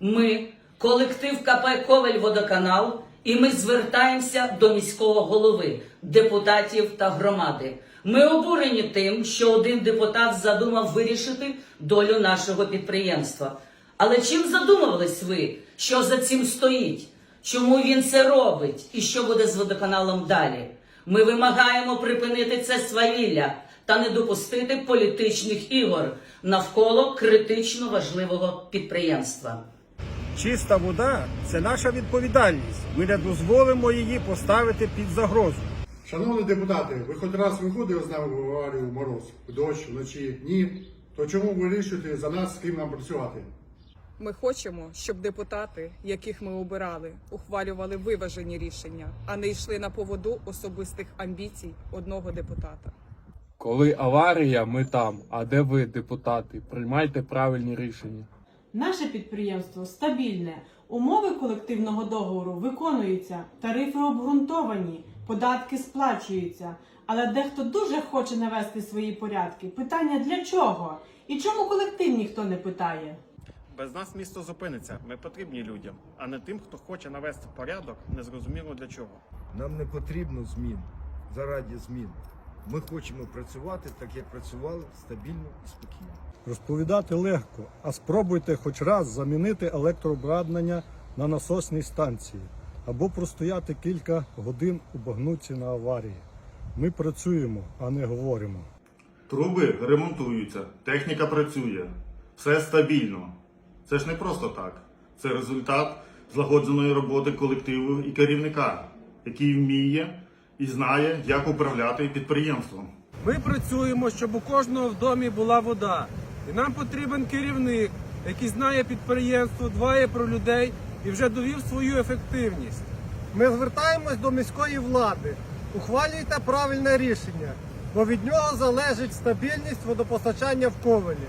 Ми, колектив КП Ковель Водоканал, і ми звертаємося до міського голови, депутатів та громади. Ми обурені тим, що один депутат задумав вирішити долю нашого підприємства. Але чим задумувались ви, що за цим стоїть? Чому він це робить і що буде з водоканалом далі? Ми вимагаємо припинити це свавілля та не допустити політичних ігор навколо критично важливого підприємства. Чиста вода це наша відповідальність. Ми не дозволимо її поставити під загрозу. Шановні депутати, ви хоч раз виходили з нами в аварію в мороз, в дощ, вночі? Ні. То чому ви вирішуєте за нас, з ким нам працювати? Ми хочемо, щоб депутати, яких ми обирали, ухвалювали виважені рішення, а не йшли на поводу особистих амбіцій одного депутата. Коли аварія, ми там. А де ви, депутати? Приймайте правильні рішення. Наше підприємство стабільне, умови колективного договору виконуються, тарифи обґрунтовані, податки сплачуються. Але дехто дуже хоче навести свої порядки. Питання для чого? І чому колектив ніхто не питає? Без нас місто зупиниться. Ми потрібні людям, а не тим, хто хоче навести порядок, незрозуміло для чого. Нам не потрібно змін заради змін. Ми хочемо працювати так, як працювали стабільно і спокійно. Розповідати легко, а спробуйте хоч раз замінити електрообладнання на насосній станції або простояти кілька годин у багнуці на аварії. Ми працюємо, а не говоримо. Труби ремонтуються, техніка працює, все стабільно. Це ж не просто так. Це результат злагодженої роботи колективу і керівника, який вміє і знає, як управляти підприємством. Ми працюємо, щоб у кожного в домі була вода. І нам потрібен керівник, який знає підприємство, дбає про людей і вже довів свою ефективність. Ми звертаємось до міської влади. Ухвалюйте правильне рішення, бо від нього залежить стабільність водопостачання в ковелі.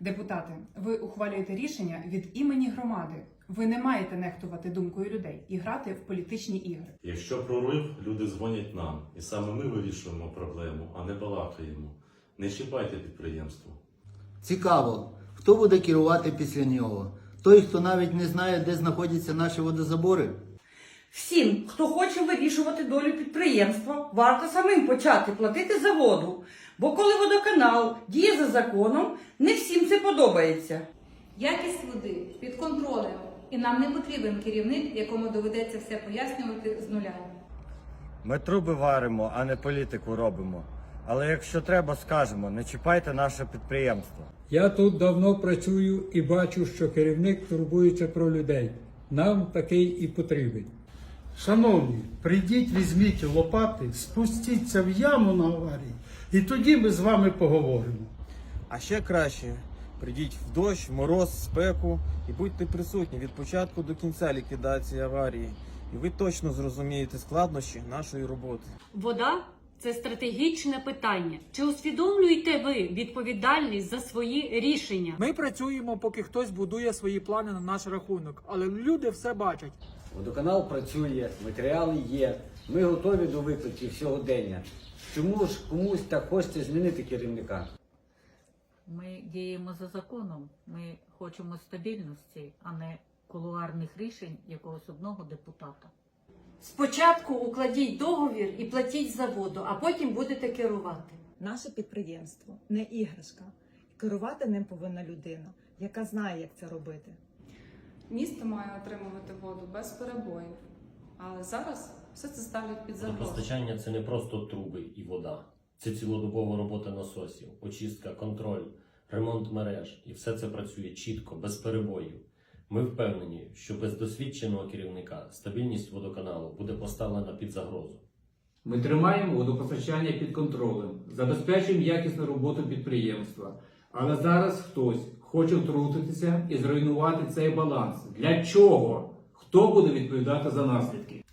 Депутати, ви ухвалюєте рішення від імені громади. Ви не маєте нехтувати думкою людей і грати в політичні ігри. Якщо прорив, люди дзвонять нам, і саме ми вирішуємо проблему, а не балакаємо. Не чіпайте підприємство. Цікаво, хто буде керувати після нього? Той, хто навіть не знає, де знаходяться наші водозабори? Всім, хто хоче вирішувати долю підприємства, варто самим почати платити за воду. Бо коли водоканал діє за законом, не всім це подобається. Якість води під контролем, і нам не потрібен керівник, якому доведеться все пояснювати з нуля. Ми труби варимо, а не політику робимо. Але якщо треба, скажемо, не чіпайте наше підприємство. Я тут давно працюю і бачу, що керівник турбується про людей. Нам такий і потрібен. Шановні, прийдіть, візьміть лопати, спустіться в яму на аварії, і тоді ми з вами поговоримо. А ще краще, прийдіть в дощ, мороз, спеку і будьте присутні від початку до кінця ліквідації аварії. І ви точно зрозумієте складнощі нашої роботи. Вода це стратегічне питання. Чи усвідомлюєте ви відповідальність за свої рішення? Ми працюємо, поки хтось будує свої плани на наш рахунок, але люди все бачать. Водоканал працює, матеріали є. Ми готові до викликів сьогодення. Чому ж комусь так хочеться змінити керівника? Ми діємо за законом. Ми хочемо стабільності, а не кулуарних рішень якогось одного депутата. Спочатку укладіть договір і платіть за воду, а потім будете керувати. Наше підприємство не іграшка. Керувати ним повинна людина, яка знає, як це робити. Місто має отримувати воду без перебоїв, але зараз все це ставлять під загрозу. Водопостачання це не просто труби і вода. Це цілодобова робота насосів, очистка, контроль, ремонт мереж. І все це працює чітко, без перебоїв. Ми впевнені, що без досвідченого керівника стабільність водоканалу буде поставлена під загрозу. Ми тримаємо водопостачання під контролем, забезпечуємо якісну роботу підприємства. Але зараз хтось хоче втрутитися і зруйнувати цей баланс. Для чого? Хто буде відповідати за наслідки?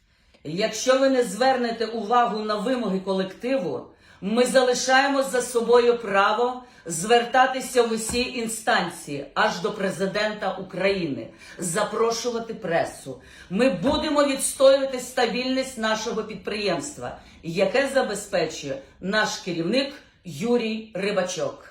Якщо ви не звернете увагу на вимоги колективу, ми залишаємо за собою право звертатися в усі інстанції аж до президента України, запрошувати пресу. Ми будемо відстоювати стабільність нашого підприємства, яке забезпечує наш керівник Юрій Рибачок.